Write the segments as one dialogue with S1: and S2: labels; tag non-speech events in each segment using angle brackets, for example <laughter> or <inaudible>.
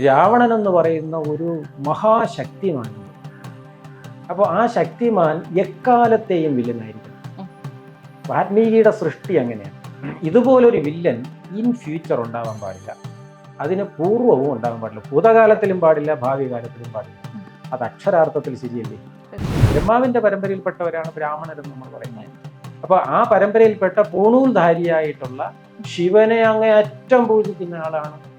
S1: രാവണൻ എന്ന് പറയുന്ന ഒരു മഹാശക്തിമാൻ. അപ്പോൾ ആ ശക്തിമാൻ എക്കാലത്തെയും വില്ലനായിരിക്കും വാത്മീകിയുടെ സൃഷ്ടി അങ്ങനെയാണ്. ഇതുപോലൊരു വില്ലൻ ഇൻ ഫ്യൂച്ചർ ഉണ്ടാവാൻ പാടില്ല. അതിന് പൂർവവും ഉണ്ടാകാൻ പാടില്ല. ഭൂതകാലത്തിലും പാടില്ല ഭാവി കാലത്തിലും പാടില്ല. അത് അക്ഷരാർത്ഥത്തിൽ ശരിയല്ലേ? ബ്രഹ്മാവിന്റെ പരമ്പരയിൽപ്പെട്ടവരാണ് ബ്രാഹ്മണരെന്ന് നമ്മൾ പറയുന്നത്. അപ്പൊ ആ പരമ്പരയിൽപ്പെട്ട പൂണൂൽധാരിയായിട്ടുള്ള ശിവനെ അങ്ങേ അറ്റം പൂജിക്കുന്ന ആളാണ്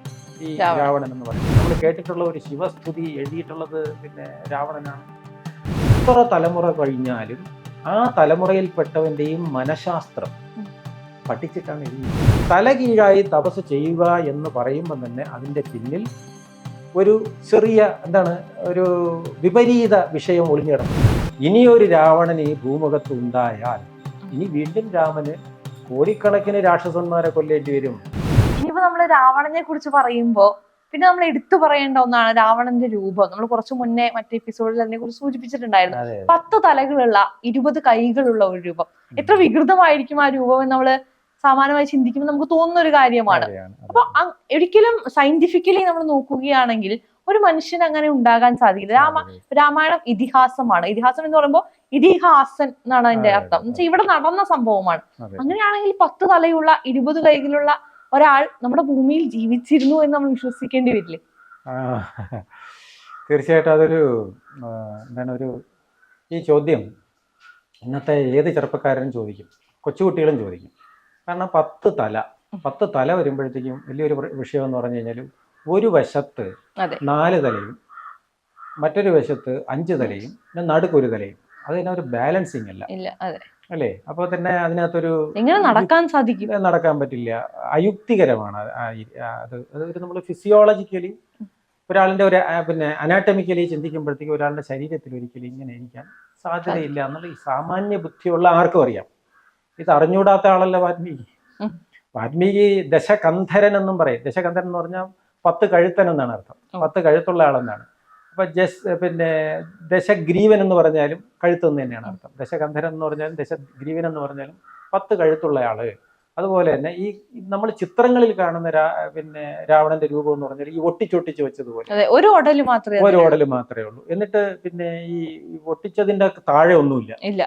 S1: ഈ
S2: രാവണൻ.
S1: എന്ന് പറയുന്നത് നമ്മൾ കേട്ടിട്ടുള്ള ഒരു ശിവസ്തുതി എഴുതിയിട്ടുള്ളത് പിന്നെ രാവണനാണ്. എത്ര തലമുറ കഴിഞ്ഞാലും ആ തലമുറയിൽപ്പെട്ടവന്റെയും മനഃശാസ്ത്രം പഠിച്ചിട്ടാണ് എഴുതിയത്. തലകീഴായി തപസ് ചെയ്യുക എന്ന് പറയുമ്പോൾ തന്നെ അതിന്റെ പിന്നിൽ ഒരു ചെറിയ എന്താണ് ഒരു വിപരീത വിഷയം ഒളിഞ്ഞിടണം ഇനിയൊരു രാവണൻ ഈ ഭൂമുഖത്ത് ഉണ്ടായാൽ ഇനി വീണ്ടും രാമന് കോടിക്കണക്കിന് രാക്ഷസന്മാരെ കൊല്ലേണ്ടി വരും.
S2: ഇനിയിപ്പോ നമ്മൾ രാവണനെ കുറിച്ച് പറയുമ്പോ പിന്നെ നമ്മൾ എടുത്തു പറയേണ്ട ഒന്നാണ് രാവണന്റെ രൂപം. നമ്മൾ കുറച്ചു മുന്നേ മറ്റേ എപ്പിസോഡിൽ അതിനെ കുറിച്ച് സൂചിപ്പിച്ചിട്ടുണ്ടായിരുന്നു. പത്ത് തലകളുള്ള ഇരുപത് കൈകളുള്ള ഒരു രൂപം. എത്ര വികൃതമായിരിക്കും ആ രൂപം എന്ന് നമ്മൾ സമാനമായി ചിന്തിക്കുമ്പോൾ നമുക്ക് തോന്നുന്ന ഒരു കാര്യമാണ്. അപ്പൊ ഒരിക്കലും സയന്റിഫിക്കലി നമ്മൾ നോക്കുകയാണെങ്കിൽ ഒരു മനുഷ്യൻ അങ്ങനെ ഉണ്ടാകാൻ സാധിക്കില്ല. രാമ രാമായണം ഇതിഹാസമാണ്. ഇതിഹാസം എന്ന് പറയുമ്പോൾ ഇതിഹാസൻ എന്നാണ് അതിന്റെ അർത്ഥം. എന്നുവെച്ചാൽ ഇവിടെ നടന്ന സംഭവമാണ്. അങ്ങനെയാണെങ്കിൽ പത്ത് തലയുള്ള ഇരുപത് കൈകളുള്ള ഒരാൾ നമ്മുടെ ഭൂമിയിൽ ജീവിച്ചിരുന്നു എന്ന് നമ്മൾ വിശ്വസിക്കേണ്ടി വരില്ലേ?
S1: തീർച്ചയായിട്ടും അതൊരു എന്താണ് ഒരു ഈ ചോദ്യം ഇന്നത്തെ ഏത് ചെറുപ്പക്കാരനും ചോദിക്കും. കൊച്ചുകുട്ടികളും ചോദിക്കും. കാരണം പത്ത് തല പത്ത് തല വരുമ്പോഴത്തേക്കും വലിയൊരു വിഷയം എന്ന് പറഞ്ഞു കഴിഞ്ഞാൽ ഒരു വശത്ത് നാല് തലയും മറ്റൊരു വശത്ത് അഞ്ച് തലയും പിന്നെ നടുക്കൊരു തലയും. അതിനൊരു ബാലൻസിങ് അല്ല. അല്ലേ? അപ്പോൾ തന്നെ അതിനകത്തൊരു
S2: എങ്ങനെ നടക്കാൻ സാധിക്കും.
S1: നടക്കാൻ പറ്റില്ല. അയുക്തികരമാണ്. അത് അതൊരു നമ്മൾ ഫിസിയോളജിക്കലി ഒരാളിന്റെ ഒരു പിന്നെ അനാട്ടമിക്കലി ചിന്തിക്കുമ്പോഴത്തേക്ക് ഒരാളുടെ ശരീരത്തിൽ ഒരിക്കലും ഇങ്ങനെ ഇരിക്കാൻ സാധ്യതയില്ല എന്നുള്ള ഈ സാമാന്യ ബുദ്ധിയുള്ള ആർക്കും അറിയാം. ഇത് അറിഞ്ഞൂടാത്ത ആളല്ല വാൽമീകി.
S2: വാത്മീകി
S1: വാൽമീകി ദശകന്ധരൻ എന്നും പറയും. ദശകന്ധരൻ എന്ന് പറഞ്ഞാൽ പത്ത് കഴുത്തൻ എന്നാണ് അർത്ഥം. പത്ത് കഴുത്തുള്ള ആളെന്നാണ്. അപ്പൊ ജസ് പിന്നെ ദശഗ്രീവൻ എന്ന് പറഞ്ഞാലും കഴുത്തെന്ന് തന്നെയാണ് അർത്ഥം. ദശകന്ധരൻ എന്ന് പറഞ്ഞാലും ദശഗ്രീവൻ എന്ന് പറഞ്ഞാലും പത്ത് കഴുത്തുള്ള ആൾ അതുപോലെ തന്നെ ഈ നമ്മൾ ചിത്രങ്ങളിൽ കാണുന്ന രാ പിന്നെ രാവണന്റെ രൂപം എന്ന് പറഞ്ഞാൽ ഈ ഒട്ടിച്ചൊട്ടിച്ച് വെച്ചതുപോലെ.
S2: ഒരു ഓടൽ മാത്രമേ
S1: ഒരു ഓടൽ മാത്രമേ ഉള്ളൂ. എന്നിട്ട് പിന്നെ ഈ ഒട്ടിച്ചതിന്റെ താഴെ ഒന്നുമില്ല.
S2: ഇല്ല.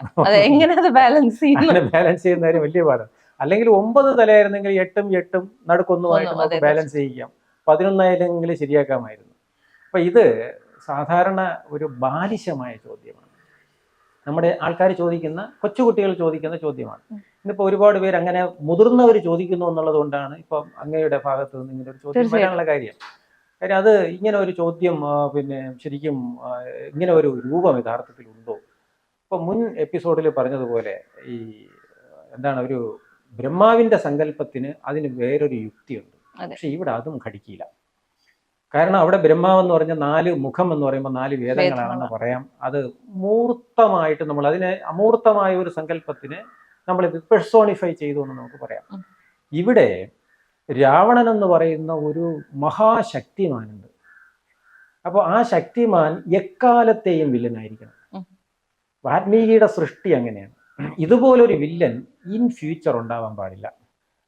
S2: എങ്ങനെ അത് ബാലൻസ്
S1: അങ്ങനെ ബാലൻസ് ചെയ്യുന്ന കാര്യം വലിയ പാടാണ്. അല്ലെങ്കിൽ ഒമ്പത് തലയായിരുന്നെങ്കിൽ എട്ടും എട്ടും നടുക്കൊന്നുമായിട്ട് നമുക്ക് ബാലൻസ് ചെയ്യാം. പതിനൊന്നായില്ലെങ്കിൽ ശരിയാക്കാമായിരുന്നു. അപ്പൊ ഇത് സാധാരണ ഒരു ബാലിശമായ ചോദ്യമാണ്. നമ്മുടെ ആൾക്കാർ ചോദിക്കുന്ന കൊച്ചുകുട്ടികൾ ചോദിക്കുന്ന ചോദ്യമാണ്.
S2: ഇന്നിപ്പോൾ
S1: ഇന്നിപ്പോ ഒരുപാട് പേര് അങ്ങനെ മുതിർന്നവർ ചോദിക്കുന്നു എന്നുള്ളത് കൊണ്ടാണ് ഇപ്പം അങ്ങയുടെ ഭാഗത്ത് നിന്ന് ഇങ്ങനെ ഒരു ചോദ്യം
S2: ചെയ്യാനുള്ള
S1: വരാനുള്ള കാര്യം. കാര്യം അത് ഇങ്ങനെ ഒരു ചോദ്യം പിന്നെ ശരിക്കും ഇങ്ങനെ ഒരു രൂപം യഥാർത്ഥത്തിൽ ഉണ്ടോ? ഇപ്പൊ മുൻ എപ്പിസോഡിൽ പറഞ്ഞതുപോലെ ഈ എന്താണ് ഒരു ബ്രഹ്മാവിന്റെ സങ്കല്പത്തിന് അതിന് വേറൊരു യുക്തിയുണ്ട്. പക്ഷെ ഇവിടെ അതും ഘടിക്കില്ല കാരണം അവിടെ ബ്രഹ്മാവ് എന്ന് പറഞ്ഞ നാല് മുഖം എന്ന് പറയുമ്പോൾ നാല് വേദങ്ങളാണെന്ന്
S2: വേദങ്ങളാണ്.
S1: പറയാം. അത് മൂർത്തമായിട്ട് നമ്മൾ അതിനെ അമൂർത്തമായ ഒരു സങ്കല്പത്തിന് നമ്മൾ പെർസോണിഫൈ ചെയ്തു എന്ന് നമുക്ക് പറയാം. ഇവിടെ രാവണൻ എന്ന് പറയുന്ന ഒരു മഹാശക്തിമാനുണ്ട്. അപ്പോൾ ആ ശക്തിമാൻ എക്കാലത്തെയും വില്ലനായിരിക്കണം.
S2: വാത്മീകിയുടെ
S1: വാൽമീകിയുടെ സൃഷ്ടി അങ്ങനെയാണ്. ഇതുപോലൊരു വില്ലൻ ഇൻ ഫ്യൂച്ചർ ഉണ്ടാവാൻ പാടില്ല.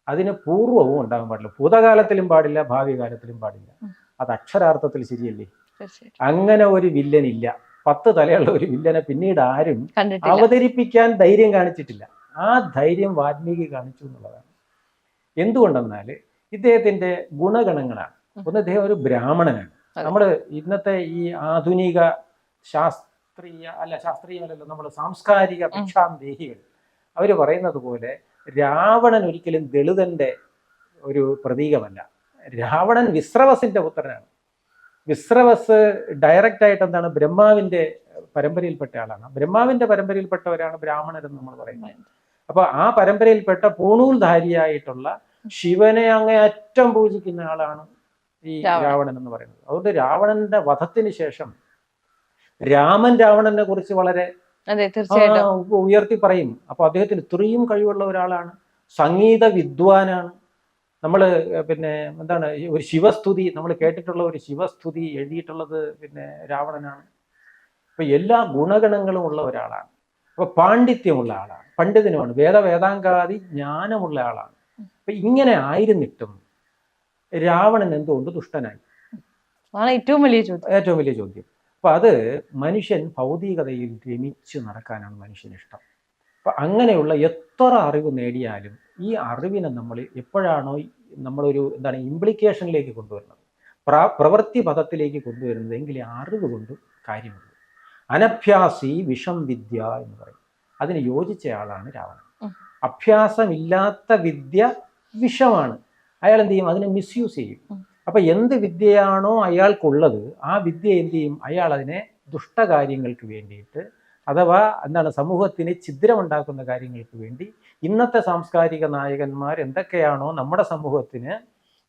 S1: അതിന് പൂർവവും ഉണ്ടാകാൻ പാടില്ല. ഭൂതകാലത്തിലും പാടില്ല ഭാവി കാലത്തിലും പാടില്ല. അത് അക്ഷരാർത്ഥത്തിൽ ശരിയല്ലേ? അങ്ങനെ ഒരു വില്ലൻ ഇല്ല. പത്ത് തലയുള്ള ഒരു വില്ലനെ പിന്നീട് ആരും അവതരിപ്പിക്കാൻ ധൈര്യം കാണിച്ചിട്ടില്ല. ആ ധൈര്യം വാൽമീകി കാണിച്ചു എന്നുള്ളതാണ്. എന്തുകൊണ്ടെന്നാൽ ഇദ്ദേഹത്തിന്റെ ഗുണഗണങ്ങളാണ്. ഒന്ന് ഇദ്ദേഹം ഒരു ബ്രാഹ്മണനാണ്. നമ്മൾ ഇന്നത്തെ ഈ ആധുനിക ശാസ്ത്രീയ അല്ല ശാസ്ത്രീയമല്ലല്ലോ നമ്മൾ സാംസ്കാരിക ഭിക്ഷാന്തേഹികൾ. അവർ പറയുന്നത് പോലെ രാവണൻ ഒരിക്കലും ദളിതന്റെ ഒരു പ്രതീകമല്ല. രാവണൻ വിശ്രവസിന്റെ പുത്രനാണ്. വിശ്രവസ് ഡയറക്റ്റ് ആയിട്ട് എന്താണ് ബ്രഹ്മാവിന്റെ പരമ്പരയിൽപ്പെട്ട ആളാണ്. ബ്രഹ്മാവിന്റെ പരമ്പരയിൽപ്പെട്ടവരാണ് ബ്രാഹ്മണരെന്ന് നമ്മൾ പറയുന്നത്. അപ്പൊ ആ പരമ്പരയിൽപ്പെട്ട പൂണൂൽധാരിയായിട്ടുള്ള ശിവനെ അങ്ങേയറ്റം പൂജിക്കുന്ന ആളാണ് ഈ
S2: രാവണൻ.
S1: എന്ന് പറയുന്നത്. അതുകൊണ്ട് രാവണന്റെ വധത്തിന് ശേഷം രാമൻ രാവണനെ കുറിച്ച് വളരെ ഉയർത്തി പറയും. അപ്പൊ അദ്ദേഹത്തിന് ഇത്രയും കഴിവുള്ള ഒരാളാണ്. സംഗീത വിദ്വാനാണ്. നമ്മൾ പിന്നെ എന്താണ് ഒരു ശിവസ്തുതി നമ്മൾ കേട്ടിട്ടുള്ള ഒരു ശിവസ്തുതി എഴുതിയിട്ടുള്ളത് പിന്നെ രാവണനാണ്. അപ്പൊ എല്ലാ ഗുണഗണങ്ങളും ഉള്ള ഒരാളാണ്. അപ്പൊ പാണ്ഡിത്യമുള്ള ആളാണ്. പണ്ഡിതനുമാണ്. വേദവേദാങ്കാദി ജ്ഞാനമുള്ള ആളാണ്. അപ്പൊ ഇങ്ങനെ ആയിരുന്നിട്ടും രാവണൻ എന്തുകൊണ്ട് ദുഷ്ടനായി?
S2: ഏറ്റവും വലിയ ചോദ്യം.
S1: ഏറ്റവും വലിയ ചോദ്യം. അപ്പൊ അത് മനുഷ്യൻ ഭൗതികതയിൽ രമിച്ചു നടക്കാനാണ് മനുഷ്യന് ഇഷ്ടം അപ്പൊ അങ്ങനെയുള്ള എത്ര അറിവ് നേടിയാലും ഈ അറിവിനെ നമ്മൾ എപ്പോഴാണോ നമ്മളൊരു എന്താണ് ഇംപ്ലിക്കേഷനിലേക്ക് കൊണ്ടുവരുന്നത്? പ്ര പ്രവൃത്തി പദത്തിലേക്ക് കൊണ്ടുവരുന്നത് എങ്കിൽ അറിവ് കൊണ്ട് കാര്യമുണ്ട് അനഭ്യാസി വിഷം വിദ്യ എന്ന് പറയും. അതിന് യോജിച്ച ആളാണ് രാവണൻ. അഭ്യാസമില്ലാത്ത വിദ്യ വിഷമാണ്. അയാൾ എന്ത് ചെയ്യും? അതിനെ മിസ്യൂസ് ചെയ്യും. അപ്പൊ എന്ത് വിദ്യയാണോ അയാൾക്കുള്ളത് ആ വിദ്യ എന്ത് ചെയ്യും? അയാൾ അതിനെ ദുഷ്ടകാര്യങ്ങൾക്ക് വേണ്ടിയിട്ട് അഥവാ എന്താണ് സമൂഹത്തിന് ഛിദ്രമുണ്ടാക്കുന്ന കാര്യങ്ങൾക്ക് വേണ്ടി ഇന്നത്തെ സാംസ്കാരിക നായകന്മാർ എന്തൊക്കെയാണോ നമ്മുടെ സമൂഹത്തിന്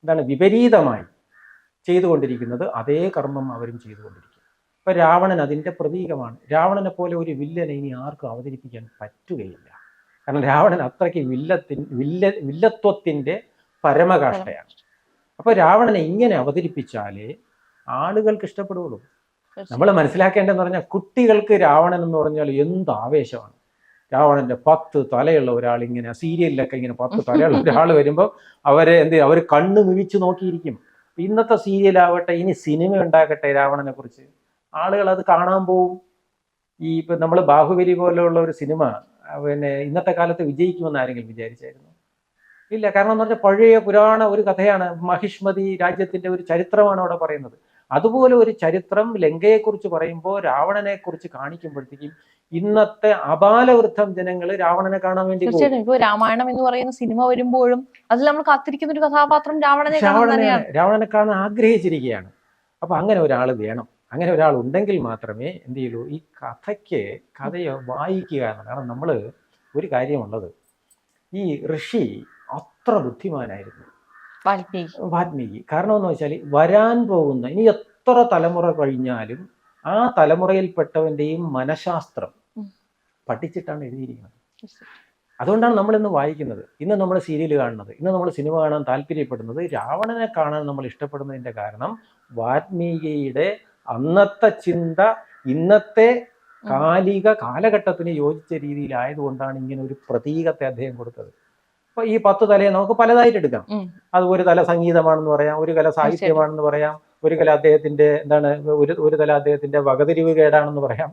S1: എന്താണ് വിപരീതമായി ചെയ്തുകൊണ്ടിരിക്കുന്നത് അതേ കർമ്മം അവരും ചെയ്തുകൊണ്ടിരിക്കും ഇപ്പൊ രാവണൻ അതിന്റെ പ്രതീകമാണ്. രാവണനെ പോലെ ഒരു വില്ലനെ ഇനി ആർക്കും അവതരിപ്പിക്കാൻ പറ്റുകയില്ല. കാരണം രാവണൻ അത്രയ്ക്ക് വില്ലത്തിൻ വില്ല വില്ലത്വത്തിന്റെ പരമകാഷ്ടയാണ് അപ്പൊ രാവണനെ ഇങ്ങനെ അവതരിപ്പിച്ചാലേ ആളുകൾക്ക് ഇഷ്ടപ്പെടുകയുള്ളൂ. നമ്മൾ മനസ്സിലാക്കേണ്ടതെന്ന് പറഞ്ഞാൽ കുട്ടികൾക്ക് രാവണൻ എന്ന് പറഞ്ഞാൽ എന്ത് ആവേശമാണ്. രാവണന്റെ പത്ത് തലയുള്ള ഒരാൾ ഇങ്ങനെ സീരിയലിലൊക്കെ ഇങ്ങനെ പത്ത് തലയുള്ള <laughs> ഒരാൾ വരുമ്പോൾ അവരെ എന്ത്? അവർ കണ്ണ് മിഴിച്ചു നോക്കിയിരിക്കും. ഇന്നത്തെ സീരിയലാവട്ടെ ഇനി സിനിമ ഉണ്ടാക്കട്ടെ രാവണനെ കുറിച്ച്. ആളുകൾ അത് കാണാൻ പോവും. ഈ ഇപ്പൊ നമ്മൾ ബാഹുബലി പോലെയുള്ള ഒരു സിനിമ പിന്നെ ഇന്നത്തെ കാലത്ത് വിജയിക്കുമെന്ന് ആരെങ്കിലും വിചാരിച്ചായിരുന്നു? ഇല്ല. കാരണം എന്ന് പറഞ്ഞാൽ പഴയ പുരാണ ഒരു കഥയാണ് മഹിഷ്മതി രാജ്യത്തിന്റെ ഒരു ചരിത്രമാണ് അവിടെ പറയുന്നത്. അതുപോലെ ഒരു ചരിത്രം ലങ്കയെക്കുറിച്ച് പറയുമ്പോൾ രാവണനെ കുറിച്ച് കാണിക്കുമ്പോഴത്തേക്കും ഇന്നത്തെ അപാലവൃദ്ധം ജനങ്ങൾ രാവണനെ കാണാൻ വേണ്ടി
S2: തീർച്ചയായിട്ടും. ഇപ്പൊ രാമായണം എന്ന് പറയുന്ന സിനിമ വരുമ്പോഴും അതിൽ നമ്മൾ കാത്തിരിക്കുന്ന ഒരു കഥാപാത്രം രാവണനെ
S1: രാവണനെ കാണാൻ ആഗ്രഹിച്ചിരിക്കുകയാണ്. അപ്പൊ അങ്ങനെ ഒരാൾ വേണം. അങ്ങനെ ഒരാൾ ഉണ്ടെങ്കിൽ മാത്രമേ എന്ത് ചെയ്യുള്ളൂ ഈ കഥയ്ക്ക് കഥയെ വായിക്കുക എന്നുള്ളത് കാരണം നമ്മൾ ഒരു കാര്യമുള്ളത്. ഈ ഋഷി അത്ര ബുദ്ധിമാനായിരുന്നു.
S2: വാൽമീകി.
S1: കാരണം എന്ന് വെച്ചാൽ വരാൻ പോകുന്ന ഇനി എത്ര തലമുറ കഴിഞ്ഞാലും ആ തലമുറയിൽപ്പെട്ടവന്റെയും മനഃശാസ്ത്രം പഠിച്ചിട്ടാണ് എഴുതിയിരിക്കുന്നത്. അതുകൊണ്ടാണ് നമ്മൾ ഇന്ന് വായിക്കുന്നത്. ഇന്ന് നമ്മൾ സീരിയൽ കാണുന്നത്. ഇന്ന് നമ്മൾ സിനിമ കാണാൻ താല്പര്യപ്പെടുന്നത് രാവണനെ കാണാൻ നമ്മൾ ഇഷ്ടപ്പെടുന്നതിന്റെ കാരണം വാത്മീകിയുടെ അന്നത്തെ ചിന്ത ഇന്നത്തെ കാലിക കാലഘട്ടത്തിന് യോജിച്ച രീതിയിലായതുകൊണ്ടാണ് ഇങ്ങനെ ഒരു പ്രതീകത്തെ അദ്ദേഹം കൊടുത്തത്. ഈ പത്ത് തലയെ നമുക്ക് പലതായിട്ട് എടുക്കാം. അത് ഒരു തല സംഗീതമാണെന്ന് പറയാം ഒരു കല സാഹിത്യമാണെന്ന് പറയാം ഒരു കല അദ്ദേഹത്തിന്റെ എന്താണ് ഒരു ഒരു തല അദ്ദേഹത്തിന്റെ വകതിരിവ് കേടാണെന്ന് പറയാം.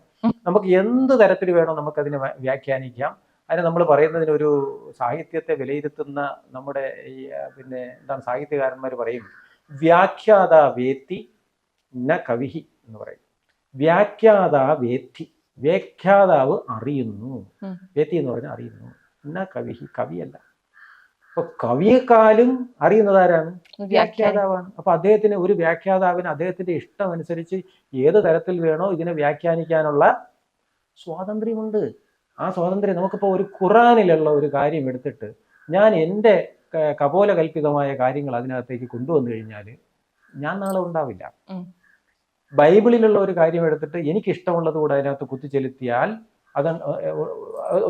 S1: നമുക്ക് എന്ത് തരത്തിൽ വേണോ നമുക്ക് അതിനെ വ്യാഖ്യാനിക്കാം. അതിന് നമ്മൾ പറയുന്നതിന് ഒരു സാഹിത്യത്തെ വിലയിരുത്തുന്ന നമ്മുടെ ഈ പിന്നെ എന്താണ് സാഹിത്യകാരന്മാർ പറയും വ്യാഖ്യാത വേത്തി ന കവിഹി എന്ന് പറയും. വ്യാഖ്യാത വേത്തി വ്യാഖ്യാതാവ് അറിയുന്നു. വേത്തി എന്ന് പറഞ്ഞാൽ അറിയുന്നു. ന കവിഹി കവിയല്ല. അപ്പൊ കവിയെക്കാളും അറിയുന്നത് ആരാണ് വ്യാഖ്യാതാവാണ്. അപ്പൊ അദ്ദേഹത്തിന് ഒരു വ്യാഖ്യാതാവിന് അദ്ദേഹത്തിന്റെ ഇഷ്ടം അനുസരിച്ച് ഏത് തരത്തിൽ വേണോ ഇതിനെ വ്യാഖ്യാനിക്കാനുള്ള സ്വാതന്ത്ര്യമുണ്ട്. ആ സ്വാതന്ത്ര്യം നമുക്കിപ്പോൾ ഒരു ഖുറാനിലുള്ള ഒരു കാര്യം എടുത്തിട്ട് ഞാൻ എന്റെ കപോല കപോലകൽപിതമായ കാര്യങ്ങൾ അതിനകത്തേക്ക് കൊണ്ടുവന്നു കഴിഞ്ഞാൽ ഞാൻ നാളെ ഉണ്ടാവില്ല. ബൈബിളിലുള്ള ഒരു കാര്യം എടുത്തിട്ട് എനിക്ക് ഇഷ്ടമുള്ളത് കൂടെ അതിനകത്ത് കുത്തിച്ചെലുത്തിയാൽ അത്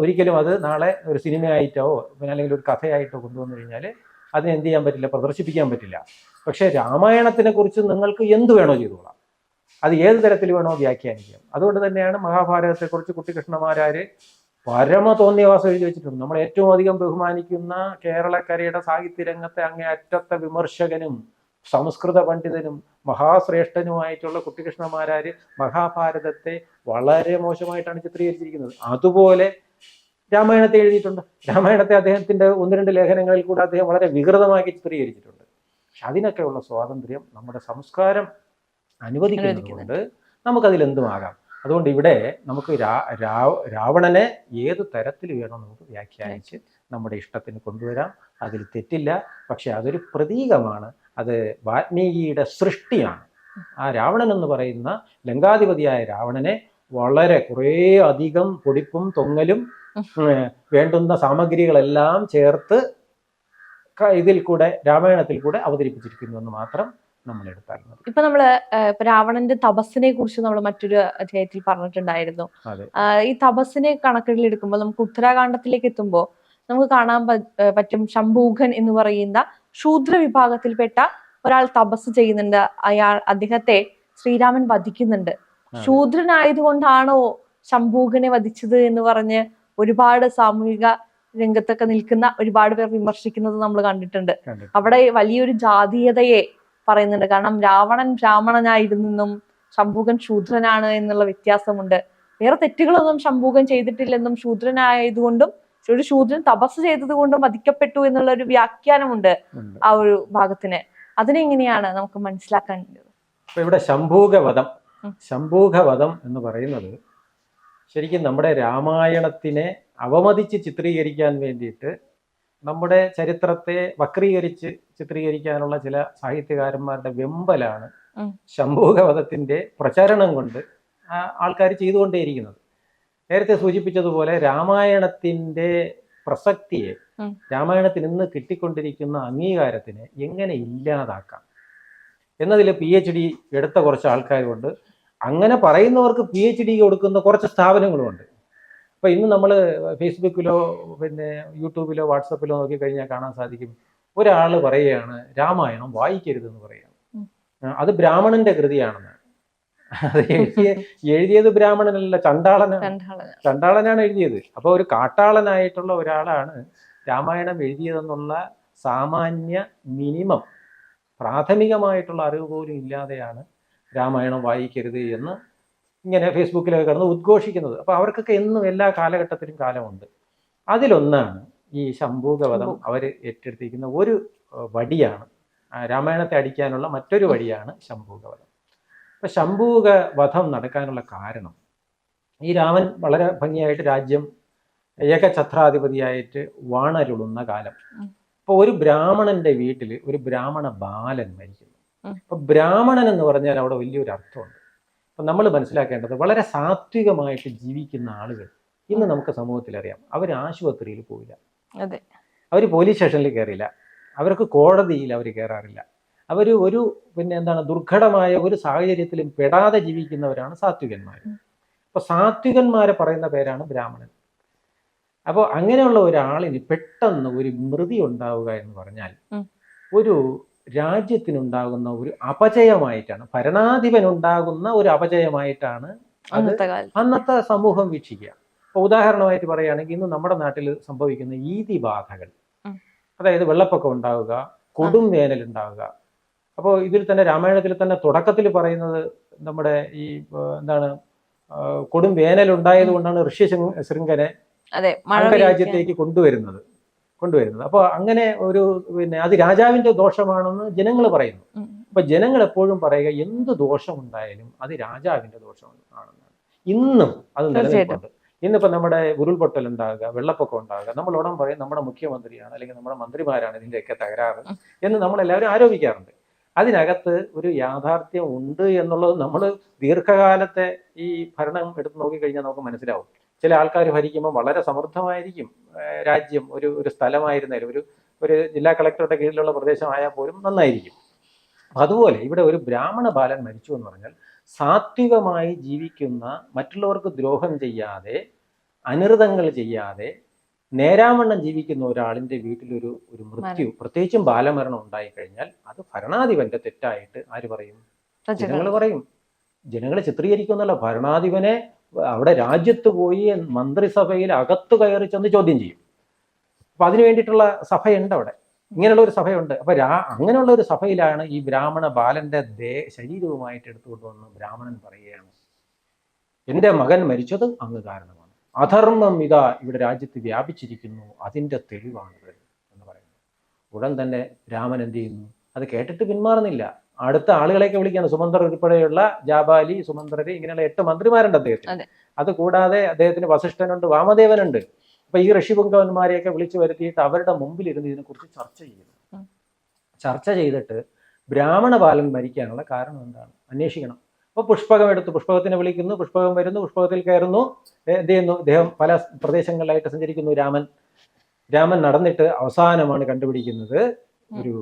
S1: ഒരിക്കലും അത് നാളെ ഒരു സിനിമയായിട്ടോ പിന്നെ അല്ലെങ്കിൽ ഒരു കഥയായിട്ടോ കൊണ്ടുവന്നു കഴിഞ്ഞാൽ അതിനെ എന്ത് ചെയ്യാൻ പറ്റില്ല പ്രദർശിപ്പിക്കാൻ പറ്റില്ല. പക്ഷേ രാമായണത്തിനെ കുറിച്ച് നിങ്ങൾക്ക് എന്ത് വേണോ ചെയ്തോളാം. അത് ഏത് തരത്തിൽ വേണോ വ്യാഖ്യാനിക്കാം. അതുകൊണ്ട് തന്നെയാണ് മഹാഭാരതത്തെക്കുറിച്ച് കുട്ടികൃഷ്ണമാരാര് പരമ തോന്നിയവാസം എഴുതി വെച്ചിട്ടുണ്ട്. നമ്മൾ ഏറ്റവും അധികം ബഹുമാനിക്കുന്ന കേരളക്കരയുടെ സാഹിത്യരംഗത്തെ അങ്ങേ അറ്റത്തെ വിമർശകനും സംസ്കൃത പണ്ഡിതനും മഹാശ്രേഷ്ഠനുമായിട്ടുള്ള കുട്ടികൃഷ്ണമാരാര് മഹാഭാരതത്തെ വളരെ മോശമായിട്ടാണ് ചിത്രീകരിച്ചിരിക്കുന്നത്. അതുപോലെ രാമായണത്തെ എഴുതിയിട്ടുണ്ട്. രാമായണത്തെ അദ്ദേഹത്തിന്റെ ഒന്ന് രണ്ട് ലേഖനങ്ങളിൽ കൂടെ അദ്ദേഹം വളരെ വികൃതമാക്കി ചിത്രീകരിച്ചിട്ടുണ്ട്. പക്ഷെ അതിനൊക്കെയുള്ള സ്വാതന്ത്ര്യം നമ്മുടെ സംസ്കാരം അനുവദിക്കുന്നതുകൊണ്ട് നമുക്കതിലെന്തുമാകാം? നമുക്കതിൽ എന്തുമാകാം അതുകൊണ്ട് ഇവിടെ നമുക്ക് രാവണനെ ഏത് തരത്തിൽ വേണോ നമുക്ക് വ്യാഖ്യാനിച്ച് നമ്മുടെ ഇഷ്ടത്തിന് കൊണ്ടുവരാം. അതിൽ തെറ്റില്ല. പക്ഷെ അതൊരു പ്രതീകമാണ്. അത് വാത്മീകിയുടെ സൃഷ്ടിയാണ്. ആ രാവണൻ എന്ന് പറയുന്ന ലങ്കാധിപതിയായ രാവണനെ വളരെ കുറേ അധികം പൊടിപ്പും തൊങ്ങലും വേണ്ടുന്ന സാമഗ്രികളെല്ലാം ചേർത്ത് ഇതിൽ കൂടെ രാമായണത്തിൽ കൂടെ അവതരിപ്പിച്ചിരിക്കുന്നു എന്ന് മാത്രം നമ്മൾ എടുത്താൽ മതി.
S2: ഇപ്പൊ നമ്മൾ ഇപ്പൊ രാവണന്റെ തപസ്സിനെ കുറിച്ച് നമ്മൾ മറ്റൊരു അധ്യായത്തിൽ പറഞ്ഞിട്ടുണ്ടായിരുന്നു. ഈ തപസ്സിനെ കണക്കിലെടുക്കുമ്പോൾ നമുക്ക് ഉത്തരാഖണ്ഡത്തിലേക്ക് എത്തുമ്പോൾ നമുക്ക് കാണാൻ പറ്റും ശംഭൂഖൻ എന്ന് പറയുന്ന ശൂദ്ര വിഭാഗത്തിൽപ്പെട്ട ഒരാൾ തപസ് ചെയ്യുന്നുണ്ട്. അയാൾ അദ്ദേഹത്തെ ശ്രീരാമൻ വധിക്കുന്നുണ്ട്. ശൂദ്രനായതുകൊണ്ടാണോ ശംഭൂഖനെ വധിച്ചത് എന്ന് പറഞ്ഞ് ഒരുപാട് സാമൂഹിക രംഗത്തൊക്കെ നിൽക്കുന്ന ഒരുപാട് പേർ വിമർശിക്കുന്നത് നമ്മൾ കണ്ടിട്ടുണ്ട്.
S1: കണ്ടിട്ട്
S2: അവിടെ വലിയൊരു ജാതീയതയെ പറയുന്നുണ്ട്. കാരണം രാവണൻ ബ്രാഹ്മണനായിരുന്നെന്നും ശംഭൂകൻ ശൂദ്രനാണ് എന്നുള്ള വ്യത്യാസമുണ്ട്. വേറെ തെറ്റുകളൊന്നും ശംഭൂകൻ ചെയ്തിട്ടില്ലെന്നും ശൂദ്രനായതുകൊണ്ടും ഒരു ശൂദ്രൻ തപസ് ചെയ്തത് കൊണ്ട് മതിക്കപ്പെട്ടു എന്നുള്ള ഒരു വ്യാഖ്യാനമുണ്ട് ആ ഒരു ഭാഗത്തിന് അതിനെങ്ങനെയാണ് നമുക്ക് മനസ്സിലാക്കാൻ
S1: അപ്പൊ ഇവിടെ ശംഭൂകവധം. ശംഭൂകവധം എന്ന് പറയുന്നത് ശരിക്കും നമ്മുടെ രാമായണത്തിനെ അവമതിച്ച് ചിത്രീകരിക്കാൻ വേണ്ടിയിട്ട് നമ്മുടെ ചരിത്രത്തെ വക്രീകരിച്ച് ചിത്രീകരിക്കാനുള്ള ചില സാഹിത്യകാരന്മാരുടെ വെമ്പലാണ്. ശംഭൂകവധത്തിന്റെ പ്രചരണം കൊണ്ട് ആൾക്കാർ ചെയ്തുകൊണ്ടേയിരിക്കുന്നത് നേരത്തെ സൂചിപ്പിച്ചതുപോലെ രാമായണത്തിന്റെ പ്രസക്തിയെ
S2: രാമായണത്തിൽ
S1: രാമായണത്തിന് ഇന്ന് കിട്ടിക്കൊണ്ടിരിക്കുന്ന അംഗീകാരത്തിനെ എങ്ങനെ ഇല്ലാതാക്കാം? എന്നതിൽ പി എച്ച് ഡി എടുത്ത കുറച്ച് ആൾക്കാരുണ്ട്. അങ്ങനെ പറയുന്നവർക്ക് പി എച്ച് ഡി കൊടുക്കുന്ന കുറച്ച് സ്ഥാപനങ്ങളുമുണ്ട്. അപ്പൊ ഇന്ന് നമ്മൾ ഫേസ്ബുക്കിലോ പിന്നെ യൂട്യൂബിലോ വാട്സപ്പിലോ നോക്കി കഴിഞ്ഞാൽ കാണാൻ സാധിക്കും. ഒരാൾ പറയുകയാണ് രാമായണം വായിക്കരുതെന്ന് പറയുകയാണ്. അത് ബ്രാഹ്മണന്റെ കൃതിയാണെന്ന് എഴുതിയത് ബ്രാഹ്മണനല്ല ചണ്ടാളനാണ്. ചണ്ടാളനാണ്. എഴുതിയത്. അപ്പോൾ ഒരു കാട്ടാളനായിട്ടുള്ള ഒരാളാണ് രാമായണം എഴുതിയതെന്നുള്ള സാമാന്യ മിനിമം പ്രാഥമികമായിട്ടുള്ള അറിവ് പോലും ഇല്ലാതെയാണ് രാമായണം വായിക്കരുത് എന്ന് ഇങ്ങനെ ഫേസ്ബുക്കിലൊക്കെ കിടന്ന് ഉദ്ഘോഷിക്കുന്നത്. അപ്പോൾ അവർക്കൊക്കെ എന്നും എല്ലാ കാലഘട്ടത്തിലും കാലമുണ്ട്. അതിലൊന്നാണ് ഈ ശംഭൂകവധം അവർ ഏറ്റെടുത്തിരിക്കുന്ന ഒരു വടിയാണ്. രാമായണത്തെ അടിക്കാനുള്ള മറ്റൊരു വടിയാണ് ശംഭൂകവധം അപ്പൊ ശംഭൂക വധം നടക്കാനുള്ള കാരണം. ഈ രാമൻ വളരെ ഭംഗിയായിട്ട് രാജ്യം ഏകഛത്രാധിപതിയായിട്ട് വാണരുളുന്ന കാലം. അപ്പൊ ഒരു ബ്രാഹ്മണന്റെ വീട്ടിൽ ഒരു ബ്രാഹ്മണ ബാലൻ മരിക്കുന്നു. അപ്പൊ ബ്രാഹ്മണൻ എന്ന് പറഞ്ഞാൽ അവിടെ വലിയൊരു അർത്ഥമുണ്ട്. അപ്പൊ നമ്മൾ മനസ്സിലാക്കേണ്ടത് വളരെ സാത്വികമായിട്ട് ജീവിക്കുന്ന ആളുകൾ ഇന്ന് നമുക്ക് സമൂഹത്തിൽ അറിയാം അവർ ആശുപത്രിയിൽ പോയില്ല അവർ പോലീസ് സ്റ്റേഷനിൽ കയറില്ല അവർക്ക് കോടതിയിൽ അവർ കയറാറില്ല അവർ ഒരു പിന്നെ എന്താണ് ദുർഘടമായ ഒരു സാഹചര്യത്തിലും പെടാതെ ജീവിക്കുന്നവരാണ് സാത്വികന്മാർ
S2: അപ്പോൾ
S1: അപ്പൊ സാത്വികന്മാരെ പറയുന്ന പേരാണ് ബ്രാഹ്മണൻ. അപ്പോൾ അങ്ങനെയുള്ള ഒരാളിന് പെട്ടെന്ന് ഒരു മൃതി ഉണ്ടാവുക എന്ന് പറഞ്ഞാൽ. ഒരു രാജ്യത്തിനുണ്ടാകുന്ന ഒരു അപജയമായിട്ടാണ് ഭരണാധിപൻ ഉണ്ടാകുന്ന ഒരു അപജയമായിട്ടാണ് അത്
S2: അന്നത്തെ
S1: സമൂഹം വീക്ഷിക്കുക. അപ്പൊ ഉദാഹരണമായിട്ട് പറയുകയാണെങ്കിൽ ഇന്ന് നമ്മുടെ നാട്ടിൽ സംഭവിക്കുന്ന ഈതി
S2: ബാധകൾ
S1: അതായത് വെള്ളപ്പൊക്കം ഉണ്ടാവുക കൊടും വേനൽ ഉണ്ടാവുക അപ്പോൾ ഇതിൽ തന്നെ രാമായണത്തിൽ തന്നെ തുടക്കത്തിൽ പറയുന്നത് നമ്മുടെ ഈ എന്താണ് കൊടും വേനൽ ഉണ്ടായത് കൊണ്ടാണ് ഋഷി ശൃംഖനെ രാജ്യത്തേക്ക്. കൊണ്ടുവരുന്നത് കൊണ്ടുവരുന്നത് അപ്പോൾ അങ്ങനെ ഒരു പിന്നെ അത് രാജാവിന്റെ ദോഷമാണെന്ന് ജനങ്ങൾ പറയുന്നു. അപ്പൊ ജനങ്ങൾ എപ്പോഴും പറയുക എന്ത് ദോഷമുണ്ടായാലും അത് രാജാവിന്റെ ദോഷം ആണെന്നാണ് ഇന്നും അത് നിലനിൽക്കുന്നുണ്ട് ഇന്നിപ്പോ നമ്മുടെ ഉരുൾപൊട്ടൽ ഉണ്ടാകുക വെള്ളപ്പൊക്കം ഉണ്ടാകുക നമ്മൾ ഉടൻ പറയും നമ്മുടെ മുഖ്യമന്ത്രിയാണ് അല്ലെങ്കിൽ നമ്മുടെ മന്ത്രിമാരാണ് ഇതിന്റെയൊക്കെ തകരാറ്. എന്ന് നമ്മൾ എല്ലാവരും ആരോപിക്കാറുണ്ട് അതിനകത്ത് ഒരു യാഥാർത്ഥ്യം ഉണ്ട് എന്നുള്ളത് നമ്മൾ ദീർഘകാലത്തെ ഈ ഭരണം എടുത്ത് നോക്കിക്കഴിഞ്ഞാൽ നമുക്ക് മനസ്സിലാവും. ചില ആൾക്കാർ ഭരിക്കുമ്പോൾ വളരെ സമൃദ്ധമായിരിക്കും രാജ്യം ഒരു ഒരു സ്ഥലമായിരുന്നാലും ഒരു ഒരു ജില്ലാ കളക്ടറുടെ കീഴിലുള്ള പ്രദേശമായാൽ പോലും നന്നായിരിക്കും. അതുപോലെ ഇവിടെ ഒരു ബ്രാഹ്മണ ബാലൻ മരിച്ചു എന്ന് പറഞ്ഞാൽ സാത്വികമായി ജീവിക്കുന്ന മറ്റുള്ളവർക്ക് ദ്രോഹം ചെയ്യാതെ അനൃതങ്ങൾ ചെയ്യാതെ നേരാവണ്ണം ജീവിക്കുന്ന ഒരാളിന്റെ വീട്ടിലൊരു ഒരു മൃത്യു പ്രത്യേകിച്ചും ബാലമരണം ഉണ്ടായി കഴിഞ്ഞാൽ അത് ഭരണാധിപന്റെ തെറ്റായിട്ട് ആര് പറയും. ജനങ്ങൾ പറയും. ജനങ്ങൾ ചിത്രീകരിക്കുന്നല്ല ഭരണാധിപനെ അവിടെ രാജ്യത്ത് പോയി മന്ത്രിസഭയിൽ അകത്ത് കയറി ചെന്ന് ചോദ്യം ചെയ്യും. അപ്പൊ അതിനു വേണ്ടിയിട്ടുള്ള സഭയുണ്ട് അവിടെ ഇങ്ങനെയുള്ള ഒരു സഭയുണ്ട്. അപ്പൊ രാ അങ്ങനെയുള്ള ഒരു സഭയിലാണ് ഈ ബ്രാഹ്മണ ബാലന്റെ ദേ ശരീരവുമായിട്ട് എടുത്തുകൊണ്ട് വന്ന് ബ്രാഹ്മണൻ പറയുകയാണ്. എന്റെ മകൻ മരിച്ചത് അങ്ങ് കാരണമാണ് അധർമ്മം ഇതാ ഇവിടെ രാജ്യത്ത് വ്യാപിച്ചിരിക്കുന്നു. അതിന്റെ തെളിവാണ് എന്ന് പറയുന്നു. ഉടൻ തന്നെ രാമൻ എന്ത് ചെയ്യുന്നു? അത് കേട്ടിട്ട് പിന്മാറുന്നില്ല. അടുത്ത ആളുകളെയൊക്കെ വിളിക്കുകയാണ്. സുമന്ത്രർ ഉൾപ്പെടെയുള്ള ജാബാലി സുമന്ത്രര് ഇങ്ങനെയുള്ള എട്ട് മന്ത്രിമാരുണ്ട് അദ്ദേഹത്തിന്.
S2: അതുകൂടാതെ
S1: അത് കൂടാതെ അദ്ദേഹത്തിന് വസിഷ്ഠനുണ്ട് വാമദേവനുണ്ട്. അപ്പൊ ഈ ഋഷിപുങ്കവന്മാരെയൊക്കെ വിളിച്ചു വരുത്തിയിട്ട് അവരുടെ മുമ്പിൽ ഇരുന്ന് ഇതിനെക്കുറിച്ച് ചർച്ച ചെയ്യുന്നു. ചർച്ച ചെയ്തിട്ട് ബ്രാഹ്മണ ബാലൻ മരിക്കാനുള്ള കാരണം എന്താണ്? അന്വേഷിക്കണം. അപ്പൊ പുഷ്പകം എടുത്തു. പുഷ്പകത്തിനെ വിളിക്കുന്നു. പുഷ്പകം വരുന്നു. പുഷ്പകത്തിൽ കയറുന്നു. എന്ത് ചെയ്യുന്നു? ഇദ്ദേഹം പല പ്രദേശങ്ങളിലായിട്ട് സഞ്ചരിക്കുന്നു. രാമൻ രാമൻ നടന്നിട്ട് അവസാനമാണ് കണ്ടുപിടിക്കുന്നത്. ഒരു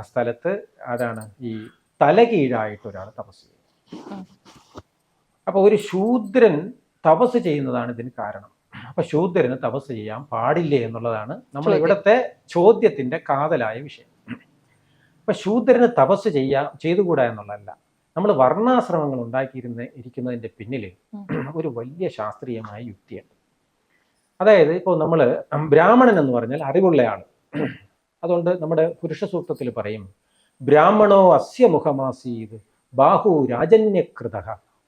S1: സ്ഥലത്ത് അതാണ് ഈ തലകീഴായിട്ട് ഒരാൾ തപസ് ചെയ്യുന്നത്
S2: ഉം.
S1: അപ്പൊ ഒരു ശൂദ്രൻ തപസ് ചെയ്യുന്നതാണ് ഇതിന് കാരണം. അപ്പൊ ശൂദ്രന് തപസ് ചെയ്യാൻ പാടില്ലേ എന്നുള്ളതാണ് നമ്മൾ. ഇവിടുത്തെ ചോദ്യത്തിന്റെ കാതലായ വിഷയം. അപ്പൊ ശൂദ്രന് തപസ് ചെയ്യാ ചെയ്തുകൂടാ എന്നുള്ളതല്ല. നമ്മൾ വർണാശ്രമങ്ങൾ ഉണ്ടാക്കിയിരുന്ന ഇരിക്കുന്നതിന്റെ പിന്നിൽ ഒരു വലിയ ശാസ്ത്രീയമായ യുക്തിയുണ്ട്. അതായത് ഇപ്പോൾ നമ്മൾ ബ്രാഹ്മണൻ എന്ന് പറഞ്ഞാൽ അറിവുള്ള ആൾ അതുകൊണ്ട് നമ്മുടെ പുരുഷ സൂക്തത്തിൽ പറയും ബ്രാഹ്മണോ അസ്യ മുഖമാസീത് ബാഹു രാജന്യകൃത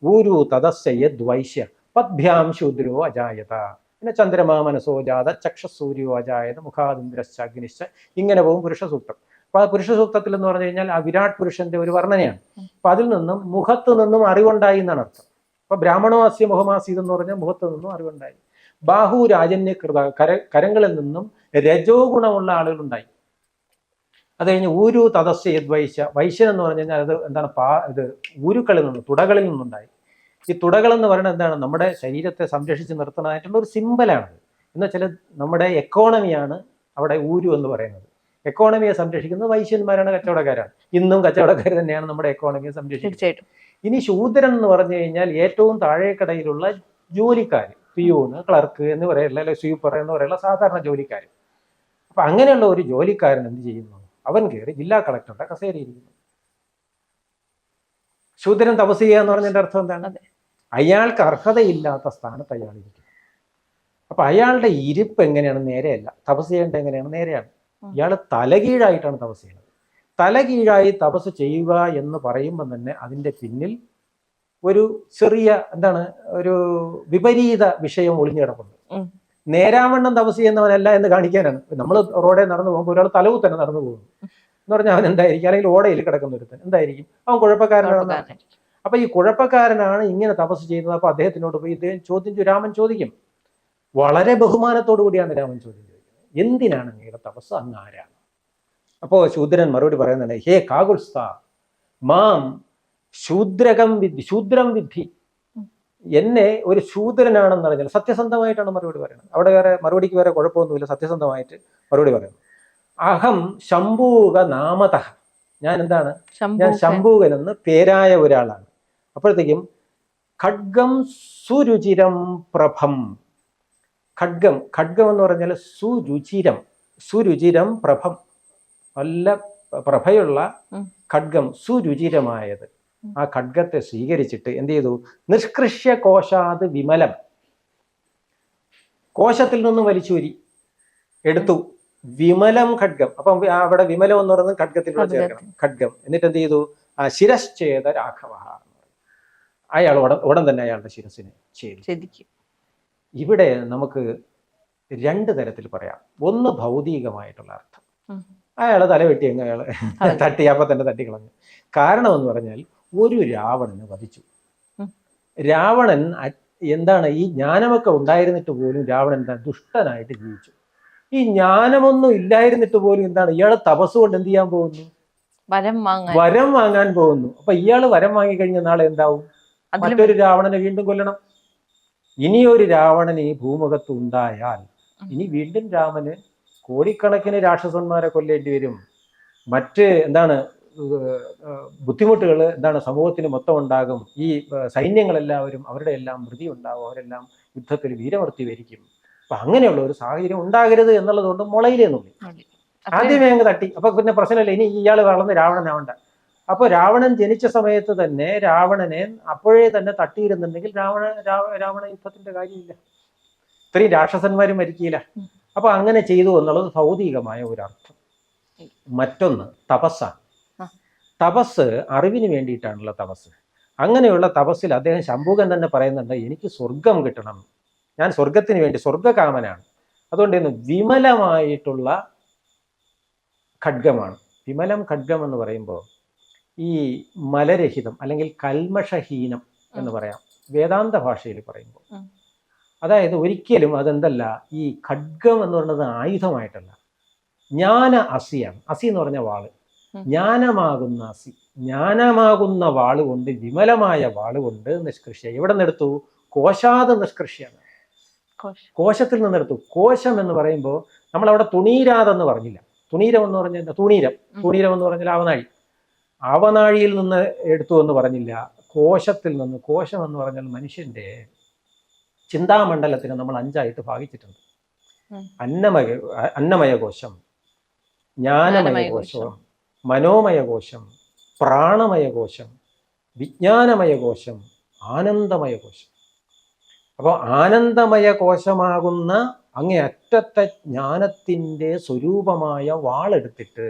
S1: ഊരു തദസ്യ യദ്വൈശ്യ പദ്ഭ്യാം ശൂദ്രോ അജായത. പിന്നെ ചന്ദ്രമാ മനസോ ജാത ചക്ഷസൂര്യോ അജായത മുഖാതിന്ദ്രശ്ച അഗ്നിശ്ച ഇങ്ങനെ പോകും പുരുഷ സൂക്തം. അപ്പൊ പുരുഷ സൂക്തത്തിൽ എന്ന് പറഞ്ഞു കഴിഞ്ഞാൽ ആ വിരാട് പുരുഷന്റെ ഒരു വർണനയാണ്. അപ്പൊ അതിൽ നിന്നും മുഖത്ത് നിന്നും അറിവുണ്ടായി എന്നാണ് അർത്ഥം. അപ്പൊ ബ്രാഹ്മണവാസ്യ മുഖമാസീത് എന്ന് പറഞ്ഞാൽ മുഖത്ത് നിന്നും അറിവുണ്ടായി. ബാഹു രാജന്യകൃത കര കരങ്ങളിൽ നിന്നും രജോ ഗുണമുള്ള ആളുകളുണ്ടായി. അത് കഴിഞ്ഞ് ഊരു തദസ്യ യദ്വൈശ്യ വൈശ്യൻ എന്ന് പറഞ്ഞു കഴിഞ്ഞാൽ അത് എന്താണ് പാ ഇത് ഊരുക്കളിൽ നിന്ന് തുടകളിൽ നിന്നുണ്ടായി. ഈ തുടകൾ എന്ന് പറയുന്നത് എന്താണ്? നമ്മുടെ ശരീരത്തെ സംരക്ഷിച്ച് നിർത്തുന്നതായിട്ടുള്ള ഒരു സിമ്പലാണ് എന്ന് വെച്ചാൽ നമ്മുടെ എക്കോണമിയാണ് അവിടെ ഊരു എന്ന് പറയുന്നത്. എക്കോണമിയെ സംരക്ഷിക്കുന്നത് വൈശ്യന്മാരാണ് കച്ചവടക്കാരാണ്. ഇന്നും കച്ചവടക്കാർ തന്നെയാണ് നമ്മുടെ എക്കോണമിയെ സംരക്ഷിക്കുന്നത്.
S2: തീർച്ചയായിട്ടും.
S1: ഇനി ശൂദ്രൻ എന്ന് പറഞ്ഞു കഴിഞ്ഞാൽ ഏറ്റവും താഴേക്കടയിലുള്ള ജോലിക്കാർ പിയൂണ് ക്ലർക്ക് എന്ന് പറയുള്ള അല്ലെങ്കിൽ സ്വീപ്പർ എന്ന് പറയുള്ള സാധാരണ ജോലിക്കാർ അപ്പൊ അങ്ങനെയുള്ള ഒരു ജോലിക്കാരൻ എന്ത് ചെയ്യുന്നു? അവൻ കയറി ജില്ലാ കളക്ടറുടെ കസേരയിരിക്കുന്നു ശൂദ്രൻ തപസ് ചെയ്യുക എന്ന് പറഞ്ഞതിന്റെ അർത്ഥം എന്താണ്. അയാൾക്ക് അർഹതയില്ലാത്ത സ്ഥാനത്ത് അയാൾ ഇരിക്കുന്നു. അപ്പൊ അയാളുടെ ഇരിപ്പ് എങ്ങനെയാണ്? നേരെയല്ല. തപസ് ചെയ്യേണ്ടത് എങ്ങനെയാണ്? നേരെയാണ്. ഇയാൾ തലകീഴായിട്ടാണ് തപസ് ചെയ്യുന്നത്. തലകീഴായി തപസ് ചെയ്യുക എന്ന് പറയുമ്പോൾ തന്നെ അതിന്റെ പിന്നിൽ ഒരു ചെറിയ എന്താണ് ഒരു വിപരീത വിഷയം ഒളിഞ്ഞു കിടപ്പുണ്ട്. നേരാവണ്ണം തപസ് ചെയ്യുന്നവനല്ല എന്ന് കാണിക്കാനാണ്. നമ്മൾ റോഡേ നടന്നു പോകുമ്പോൾ ഒരാൾ തലവു തന്നെ നടന്നു പോകുന്നു എന്ന് പറഞ്ഞാൽ അവൻ എന്തായിരിക്കും? അല്ലെങ്കിൽ ഓടയിൽ കിടക്കുന്ന ഒരുത്തൻ എന്തായിരിക്കും? അവൻ കുഴപ്പക്കാരനാണ്. അപ്പൊ ഈ കുഴപ്പക്കാരനാണ് ഇങ്ങനെ തപസ് ചെയ്യുന്നത്. അപ്പൊ അദ്ദേഹത്തിനോട് പോയി ഇദ്ദേഹം ചോദ്യം രാമൻ ചോദിക്കും. വളരെ ബഹുമാനത്തോടു കൂടിയാണ് രാമൻ ചോദിച്ചത്. ചോദിക്കുന്നത് എന്തിനാണ് അങ്ങയുടെ തപസ് അങ്ങ് ആരാണ്? അപ്പോ ശൂദ്രൻ മറുപടി പറയുന്നുണ്ട് ഹേ കാകുൽസ്ത മാം ശൂദ്രകം വിദ്ധി ശൂദ്രം വിദ്ധി എന്നെ ഒരു ശൂദ്രനാണെന്ന് അറിഞ്ഞാൽ സത്യസന്ധമായിട്ടാണ് മറുപടി പറയുന്നത്. അവിടെ വേറെ മറുപടിക്ക് വേറെ കുഴപ്പമൊന്നുമില്ല. സത്യസന്ധമായിട്ട് മറുപടി പറയുന്നു. അഹം ശംഭൂക നാമത. ഞാൻ എന്താണ്? ഞാൻ.
S2: ശംഭൂകൻ
S1: എന്ന് പേരായ ഒരാളാണ്. അപ്പോഴത്തേക്കും ഖഡ്ഗം സുരുചിരം പ്രഭം. ഖഡ്ഗം. ഖഡ്ഗം എന്ന് പറഞ്ഞാൽ സുരുചിരം. സുരുചിരം പ്രഭം. നല്ല പ്രഭയുള്ള ഖഡ്ഗം സുരുചിരമായത്. ആ ഖഡ്ഗത്തെ സ്വീകരിച്ചിട്ട് എന്ത് ചെയ്തു? നിഷ്കൃഷ്യ കോശാത് വിമലം. കോശത്തിൽ നിന്നും വലിച്ചൂരി എടുത്തു. വിമലം ഖഡ്ഗം. അപ്പം അവിടെ വിമലം എന്ന് പറയുന്നത് ഖഡ്ഗത്തിലൂടെ
S2: ഖഡ്ഗത്തിൽ.
S1: ചേർക്കണം. ഖഡ്ഗം. എന്നിട്ട് എന്ത് ചെയ്തു? ആ ശിരശ്ചേത രാഘവ അയാൾ ഉടൻ ഉടൻ തന്നെ അയാളുടെ ശിരസിനെ
S2: ശരിക്കും
S1: ഇവിടെ നമുക്ക് രണ്ട് തരത്തിൽ പറയാം. ഒന്ന് ഭൗതികമായിട്ടുള്ള അർത്ഥം. അയാൾ തലവെട്ടി അങ്ങ് അയാൾ തട്ടി അപ്പം തന്നെ തട്ടിക്കളഞ്ഞു കാരണം എന്ന് പറഞ്ഞാൽ ഒരു രാവണനെ വധിച്ചു. രാവണൻ എന്താണ് ഈ ജ്ഞാനമൊക്കെ ഉണ്ടായിരുന്നിട്ട് പോലും രാവണൻ എന്താ ദുഷ്ടനായിട്ട് ജീവിച്ചു. ഈ ജ്ഞാനമൊന്നും ഇല്ലായിരുന്നിട്ട് പോലും എന്താണ് ഇയാൾ തപസ് കൊണ്ട് എന്ത് ചെയ്യാൻ പോകുന്നു?
S2: വരം വാങ്ങാൻ.
S1: വരം വാങ്ങാൻ പോകുന്നു. അപ്പൊ ഇയാൾ വരം വാങ്ങിക്കഴിഞ്ഞ നാളെ എന്താവും? മറ്റൊരു രാവണനെ വീണ്ടും കൊല്ലണം. ഇനിയൊരു രാവണൻ ഈ ഭൂമുഖത്ത് ഉണ്ടായാൽ ഇനി വീണ്ടും രാമന് കോടിക്കണക്കിന് രാക്ഷസന്മാരെ കൊല്ലേണ്ടി വരും. മറ്റ് എന്താണ് ബുദ്ധിമുട്ടുകൾ എന്താണ് സമൂഹത്തിന് മൊത്തം ഉണ്ടാകും. ഈ സൈന്യങ്ങളെല്ലാവരും അവരുടെ എല്ലാം മൃതി ഉണ്ടാവും അവരെല്ലാം യുദ്ധത്തിൽ വീരമൃത്തി വരിക്കും. അപ്പൊ അങ്ങനെയുള്ള ഒരു സാഹചര്യം ഉണ്ടാകരുത് എന്നുള്ളത് കൊണ്ട് മുളയിലേ നുള്ളി. ആദ്യമേ അങ്ങ് തട്ടി. അപ്പൊ പിന്നെ പ്രശ്നമില്ല. ഇനി ഇയാൾ വളർന്ന് രാവണനാവണ്ട. അപ്പൊ രാവണൻ ജനിച്ച സമയത്ത് തന്നെ രാവണനെ അപ്പോഴേ തന്നെ തട്ടിയിരുന്നുണ്ടെങ്കിൽ രാവണ രാവ- രാവണ യുദ്ധത്തിന്റെ കാര്യമില്ല. ഇത്രയും രാക്ഷസന്മാരും മരിക്കില്ല. അപ്പൊ അങ്ങനെ ചെയ്തു എന്നുള്ളത് ഭൗതികമായ ഒരർത്ഥം. മറ്റൊന്ന് തപസ്സാണ്. തപസ് അറിവിന് വേണ്ടിയിട്ടാണുള്ള തപസ്. അങ്ങനെയുള്ള തപസ്സിൽ അദ്ദേഹം ശംഭൂകൻ തന്നെ പറയുന്നുണ്ട് എനിക്ക് സ്വർഗം കിട്ടണം. ഞാൻ സ്വർഗത്തിന് വേണ്ടി സ്വർഗകാമനാണ്. അതുകൊണ്ട് ഇന്ന് വിമലമായിട്ടുള്ള ഖഡ്ഗമാണ്. വിമലം ഖഡ്ഗം എന്ന് പറയുമ്പോൾ ഈ മലരഹിതം അല്ലെങ്കിൽ കൽമഷഹീനം എന്ന് പറയാം. വേദാന്ത ഭാഷയിൽ പറയുമ്പോൾ. അതായത് ഒരിക്കലും അതെന്തല്ല ഈ ഖഡ്ഗം എന്ന് പറയുന്നത് ആയുധമായിട്ടല്ല. ജ്ഞാന അസിയാണ്. അസി എന്ന് പറഞ്ഞ
S2: വാൾ.
S1: ജ്ഞാനമാകുന്ന അസി. ജ്ഞാനമാകുന്ന വാളുകൊണ്ട് വിമലമായ വാളുകൊണ്ട് നിഷ്കൃഷ്യ എവിടെ നിന്നെടുത്തു കോശാത് നിഷ്കൃഷ്യാണ്
S2: കോശം.
S1: കോശത്തിൽ നിന്നെടുത്തു കോശം എന്ന് പറയുമ്പോൾ നമ്മൾ അവിടെ തുണീരാതെന്ന് പറഞ്ഞില്ല. തുണീരം എന്ന് പറഞ്ഞാൽ? തുണീരം. തുണീരം എന്ന് പറഞ്ഞാൽ ആവനാഴി. ആവനാഴിയിൽ നിന്ന് എടുത്തു എന്ന് പറഞ്ഞില്ല. കോശത്തിൽ നിന്ന് കോശം എന്ന് പറഞ്ഞാൽ മനുഷ്യന്റെ ചിന്താമണ്ഡലത്തിന് നമ്മൾ അഞ്ചായിട്ട് ഭാഗിച്ചിട്ടുണ്ട്. അന്നമയ അന്നമയ കോശം ജ്ഞാനമയ
S2: ജ്ഞാനമയ
S1: കോശം മനോമയ കോശം പ്രാണമയ കോശം വിജ്ഞാനമയ കോശം ആനന്ദമയ കോശം. അപ്പോൾ ആനന്ദമയ കോശമാകുന്ന അങ്ങേ അറ്റത്തെ ജ്ഞാനത്തിന്റെ സ്വരൂപമായ വാളെടുത്തിട്ട്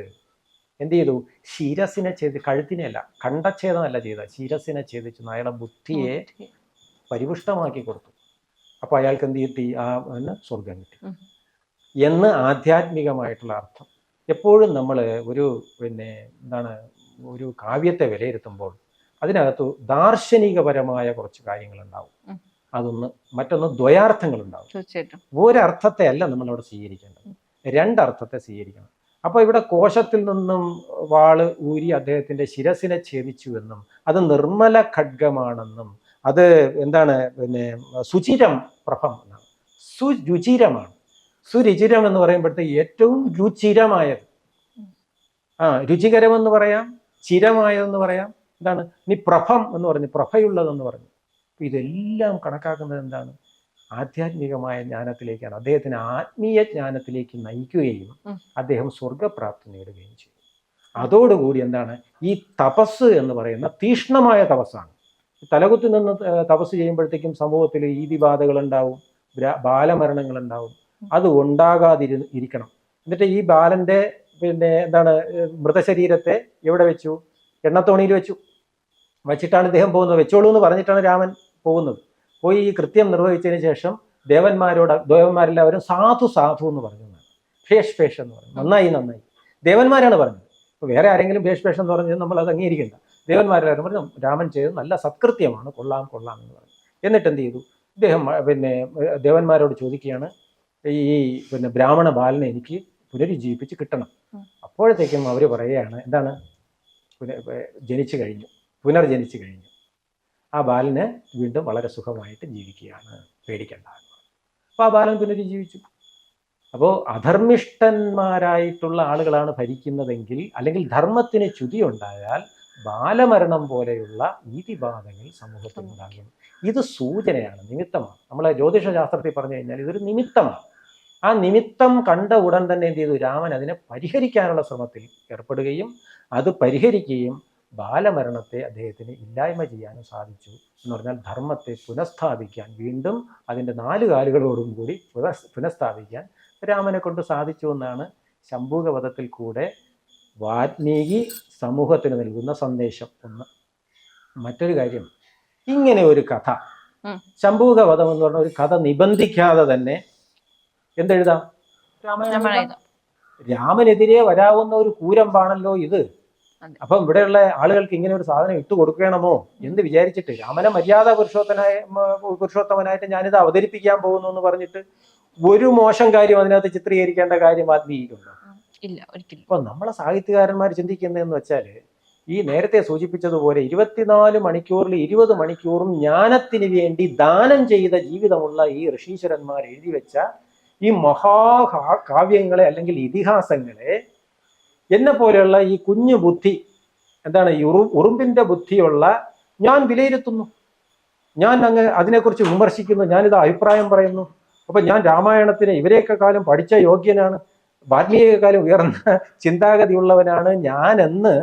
S1: എന്ത് ചെയ്തു? ശിരസിനെ ചെയ്ത് കഴുത്തിനെയല്ല കണ്ടച്ഛേദമല്ല ചെയ്ത ശിരസിനെ ഛേദിച്ചു. അയാളെ ബുദ്ധിയെ പരിപുഷ്ടമാക്കി കൊടുത്തു. അപ്പോൾ അയാൾക്ക് എന്ത് കിട്ടി? ആ സ്വർഗം കിട്ടി. എന്ന് ആധ്യാത്മികമായിട്ടുള്ള അർത്ഥം. എപ്പോഴും നമ്മൾ ഒരു പിന്നെ എന്താണ് ഒരു കാവ്യത്തെ വിലയിരുത്തുമ്പോൾ അതിനകത്ത് ദാർശനികപരമായ കുറച്ച് കാര്യങ്ങൾ
S2: ഉണ്ടാവും
S1: അതൊന്ന് മറ്റൊന്ന് ദ്വയാർത്ഥങ്ങൾ
S2: ഉണ്ടാവും
S1: ഒരർത്ഥത്തെ അല്ല നമ്മളവിടെ സ്വീകരിക്കേണ്ടത്. രണ്ടർത്ഥത്തെ സ്വീകരിക്കണം. അപ്പോൾ ഇവിടെ കോശത്തിൽ നിന്നും വാൾ ഊരി അദ്ദേഹത്തിന്റെ ശിരസിനെ ഛേദിച്ചു എന്നും അത് നിർമ്മല ഖഡ്ഗമാണെന്നും അത് എന്താണ് പിന്നെ സുചിരം പ്രഭം എന്നാണ്. സുരുചിരമാണ്. സുരുചിരം എന്ന് പറയുമ്പോഴത്തേക്ക് ഏറ്റവും രുചിരമായത്. ആ രുചികരമെന്ന് പറയാം ചിരമായതെന്ന് പറയാം എന്താണ്? ഇനി പ്രഭം എന്ന് പറഞ്ഞു പ്രഭയുള്ളതെന്ന് പറഞ്ഞു. ഇതെല്ലാം കണക്കാക്കുന്നത് എന്താണ്? ആധ്യാത്മികമായ ജ്ഞാനത്തിലേക്കാണ്. അദ്ദേഹത്തിന് ആത്മീയ ജ്ഞാനത്തിലേക്ക് നയിക്കുകയും അദ്ദേഹം സ്വർഗപ്രാപ്തി നേടുകയും ചെയ്യും അതോടുകൂടി എന്താണ്? ഈ തപസ് എന്ന് പറയുന്ന തീഷ്ണമായ തപസ്സാണ്. തലകുത്തി നിന്ന് തപസ് ചെയ്യുമ്പോഴത്തേക്കും സമൂഹത്തിൽ ഈതിബാധകൾ ഉണ്ടാവും ബാലമരണങ്ങൾ ഉണ്ടാവും അത് ഉണ്ടാകാതിരി ഇരിക്കണം. എന്നിട്ട് ഈ ബാലന്റെ പിന്നെ എന്താണ് മൃതശരീരത്തെ എവിടെ വെച്ചു? എണ്ണത്തോണിയിൽ വെച്ചു. വച്ചിട്ടാണ് ഇദ്ദേഹം പോകുന്നത്. വെച്ചോളൂ എന്ന് പറഞ്ഞിട്ടാണ് രാമൻ പോകുന്നത്. പോയി ഈ കൃത്യം നിർവഹിച്ചതിന് ശേഷം ദേവന്മാരോട് ദേവന്മാരെല്ലാവരും സാധു സാധു എന്ന് പറഞ്ഞു. ഭേഷ് ഭേഷ് എന്ന് പറഞ്ഞു. നന്നായി നന്നായി. ദേവന്മാരാണ് പറഞ്ഞത്. ഇപ്പൊ വേറെ ആരെങ്കിലും ഭേഷ് ഭേഷ് എന്ന് പറഞ്ഞാൽ നമ്മൾ അത് അംഗീകരിക്കണ്ട. ദേവന്മാരെല്ലാവരും പറഞ്ഞു രാമൻ ചെയ്തത് നല്ല സത്കൃത്യമാണ് കൊള്ളാം കൊള്ളാം എന്ന് പറഞ്ഞു. എന്നിട്ട് എന്ത് ചെയ്തു? ഇദ്ദേഹം പിന്നെ ദേവന്മാരോട് ചോദിക്കുകയാണ് ഈ പിന്നെ ബ്രാഹ്മണ ബാലനെ എനിക്ക് പുനരുജ്ജീവിപ്പിച്ച് കിട്ടണം. അപ്പോഴത്തേക്കും അവർ പറയുകയാണ് എന്താണ്? പുന- ജനിച്ചു കഴിഞ്ഞു. പുനർജനിച്ചു കഴിഞ്ഞു. ആ ബാലന് വീണ്ടും വളരെ സുഖമായിട്ട് ജീവിക്കുകയാണ്. പേടിക്കേണ്ട. അപ്പോൾ ആ ബാലൻ പുനരുജ്ജീവിച്ചു അപ്പോൾ അധർമ്മിഷ്ടന്മാരായിട്ടുള്ള ആളുകളാണ് ഭരിക്കുന്നതെങ്കിൽ അല്ലെങ്കിൽ ധർമ്മത്തിന് ചുതി ഉണ്ടായാൽ ബാലമരണം പോലെയുള്ള നീതിബാധകൾ സമൂഹത്തിൽ ഉണ്ടാകും. ഇത് സൂചനയാണ് നിമിത്തമാണ്. നമ്മളെ ജ്യോതിഷ ശാസ്ത്രത്തിൽ പറഞ്ഞു കഴിഞ്ഞാൽ ഇതൊരു നിമിത്തമാണ്. ആ നിമിത്തം കണ്ട ഉടൻ തന്നെ എന്ത് ചെയ്തു? രാമൻ അതിനെ പരിഹരിക്കാനുള്ള ശ്രമത്തിൽ ഏർപ്പെടുകയും അത് പരിഹരിക്കുകയും ബാലമരണത്തെ അദ്ദേഹത്തിന് ഇല്ലായ്മ ചെയ്യാനും സാധിച്ചു എന്ന് പറഞ്ഞാൽ ധർമ്മത്തെ പുനഃസ്ഥാപിക്കാൻ വീണ്ടും അതിന്റെ നാല് കാലുകളോടും കൂടി പുനഃ- പുനഃസ്ഥാപിക്കാൻ രാമനെ കൊണ്ട് സാധിച്ചു എന്നാണ് ശംഭൂകവധത്തിൽ കൂടെ വാൽമീകി സമൂഹത്തിന് നൽകുന്ന സന്ദേശം ഒന്ന് മറ്റൊരു കാര്യം ഇങ്ങനെ ഒരു കഥ. ശംഭൂകവധം എന്ന് പറഞ്ഞ ഒരു കഥ നിബന്ധിക്കാതെ തന്നെ എന്തെഴുതാം രാമനെതിരെ വരാവുന്ന ഒരു കൂരമ്പാണല്ലോ ഇത്. അപ്പം ഇവിടെയുള്ള ആളുകൾക്ക് ഇങ്ങനെ ഒരു സാധനം ഇട്ട് കൊടുക്കണമോ എന്ന് വിചാരിച്ചിട്ട് രാമനെ മര്യാദ പുരുഷോത്തനായ പുരുഷോത്തമനായിട്ട് ഞാനിത് അവതരിപ്പിക്കാൻ പോകുന്നു എന്ന് പറഞ്ഞിട്ട് ഒരു മോശം കാര്യം അതിനകത്ത് ചിത്രീകരിക്കേണ്ട കാര്യം ആത്മീയിക്കുണ്ടോ
S2: ഇല്ല ഒരിക്കലും.
S1: അപ്പൊ നമ്മളെ സാഹിത്യകാരന്മാർ ചിന്തിക്കുന്നതെന്ന് വെച്ചാൽ ഈ നേരത്തെ സൂചിപ്പിച്ചതുപോലെ ഇരുപത്തിനാല് മണിക്കൂറിൽ ഇരുപത് മണിക്കൂറും ജ്ഞാനത്തിന് വേണ്ടി ദാനം ചെയ്ത ജീവിതമുള്ള ഈ ഋഷീശ്വരന്മാർ എഴുതി വെച്ച ഈ മഹാ കാവ്യങ്ങളെ അല്ലെങ്കിൽ ഇതിഹാസങ്ങളെ എന്നെ പോലെയുള്ള ഈ കുഞ്ഞു ബുദ്ധി എന്താണ് ഈ ഉറു ഉറുമ്പിന്റെ ബുദ്ധിയുള്ള ഞാൻ വിലയിരുത്തുന്നു. ഞാൻ അങ്ങ് അതിനെക്കുറിച്ച് വിമർശിക്കുന്നു ഞാനിത് അഭിപ്രായം പറയുന്നു. അപ്പൊ ഞാൻ രാമായണത്തിന് ഇവരെയൊക്കെ കാലം പഠിച്ച യോഗ്യനാണ്. വാൽമീകിയെക്കാളും ഉയർന്ന ചിന്താഗതിയുള്ളവനാണ് ഞാനെന്ന്.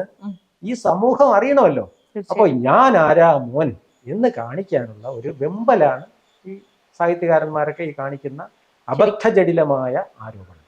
S1: ഈ സമൂഹം അറിയണമല്ലോ. അപ്പൊ ഞാൻ ആരാ മോൻ എന്ന് കാണിക്കാനുള്ള ഒരു വെമ്പലാണ് ഈ സാഹിത്യകാരന്മാരൊക്കെ ഈ കാണിക്കുന്ന അബദ്ധജടിലമായ ആരോപണം.